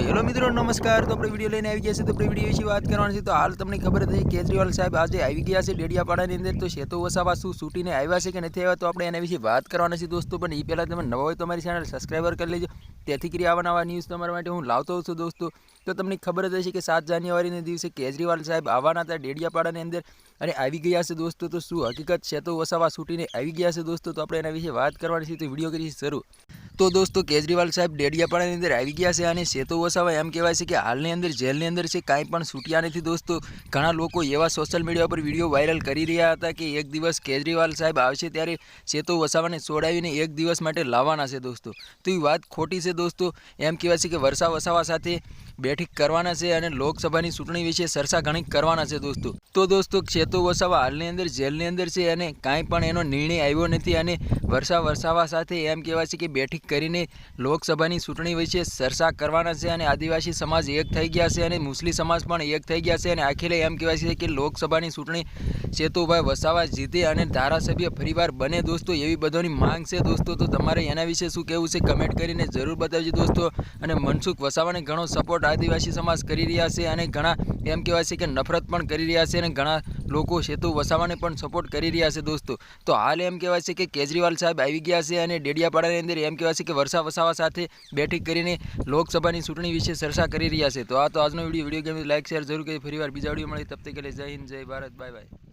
મિત્રો, નમસ્કાર. તો આપણે વીડિયો લઈને આવી ગયા છે તો આપણે વીડિયો વિશે વાત કરવાની છે. તો હાલ તમને ખબર હતી કેજરીવાલ સાહેબ આજે આવી ગયા છે ડેડિયાપાડાની અંદર. તો શેતો વસાવા શું છૂટીને આવ્યા છે કે નથી આવ્યા, તો આપણે એના વિશે વાત કરવાના છે દોસ્તો. પણ એ પહેલાં તમે નવા હોય તો અમારી ચેનલ સબસ્ક્રાઈબર કરી લેજો. તેથી કરી આવા ન્યૂઝ તમારા માટે હું લાવતો છું દોસ્તો. તો તમને ખબર જ હશે કે સાત જાન્યુઆરીના દિવસે કેજરીવાલ સાહેબ આવવાના હતા ડેડિયાપાડાની અંદર અને આવી ગયા છે દોસ્તો. તો શું હકીકત? શેતો વસાવા છૂટીને આવી ગયા છે દોસ્તો. તો આપણે એના વિશે વાત કરવાની છે. તો વીડિયો કરીએ શરૂ. તો દોસ્તો કેજરીવાલ સાહેબ ડેડિયાપાડાની અંદર આવી ગયા છે અને સેતુ વસાવા એમ કહેવાય છે કે હાલની અંદર જેલની અંદર છે કાંઈ પણ છૂટ્યા નથી દોસ્તો. ઘણા લોકો એવા સોશિયલ મીડિયા પર વીડિયો વાયરલ કરી રહ્યા હતા કે એક દિવસ કેજરીવાલ સાહેબ આવશે ત્યારે સેતુ વસાવાને છોડાવીને એક દિવસ માટે લાવવાના છે દોસ્તો. તો એ વાત ખોટી છે દોસ્તો. એમ કહેવાય છે કે વર્ષા વસાવા સાથે બેઠક કરવાના છે અને લોકસભાની ચૂંટણી વિશે ચર્ચા ઘણી કરવાના છે દોસ્તો. તો દોસ્તો સેતુ વસાવા હાલની અંદર જેલની અંદર છે અને કાંઈ પણ એનો નિર્ણય આવ્યો નથી અને વર્ષા વરસાવા સાથે એમ કહેવાય છે કે બેઠક કરીને લોકસભાની ચૂંટણી વિશે ચર્ચા કરવાના છે અને આદિવાસી સમાજ એક થઈ ગયા છે અને મુસ્લિમ સમાજ પણ એક થઈ ગયા છે અને આખરે એમ કહેવાય છે કે લોકસભાની ચૂંટણી સેતુભાઈ વસાવા જીતે અને ધારાસભ્ય ફરીવાર બને દોસ્તો એવી બધાની માંગ છે દોસ્તો. તો તમારે એના વિશે શું કહેવું છે કમેન્ટ કરીને જરૂર બતાવજો દોસ્તો. અને મનસુખ વસાવાને ઘણો સપોર્ટ આદિવાસી સમાજ કરી રહ્યા છે અને ઘણા એમ કહેવાય છે કે નફરત પણ કરી રહ્યા છે અને ઘણા લોકો સેતુ વસાવાને પણ સપોર્ટ કરી રહ્યા છે દોસ્તો. તો હાલ એમ કહેવાય છે કે કેજરીવાલ સાહેબ આવી ગયા છે અને ડેડિયાપાડાની અંદર એમ કહેવાય છે કે વર્ષા વસાવા સાથે બેઠક કરીને લોકસભાની ચૂંટણી વિશે ચર્ચા કરી રહ્યા છે. તો આ તો આજનો video video game like share જરૂર કરી. ફરીવાર બીજા વીડિયો મળી તબ તક કે જય હિન્દ, જય ભારત. Bye bye.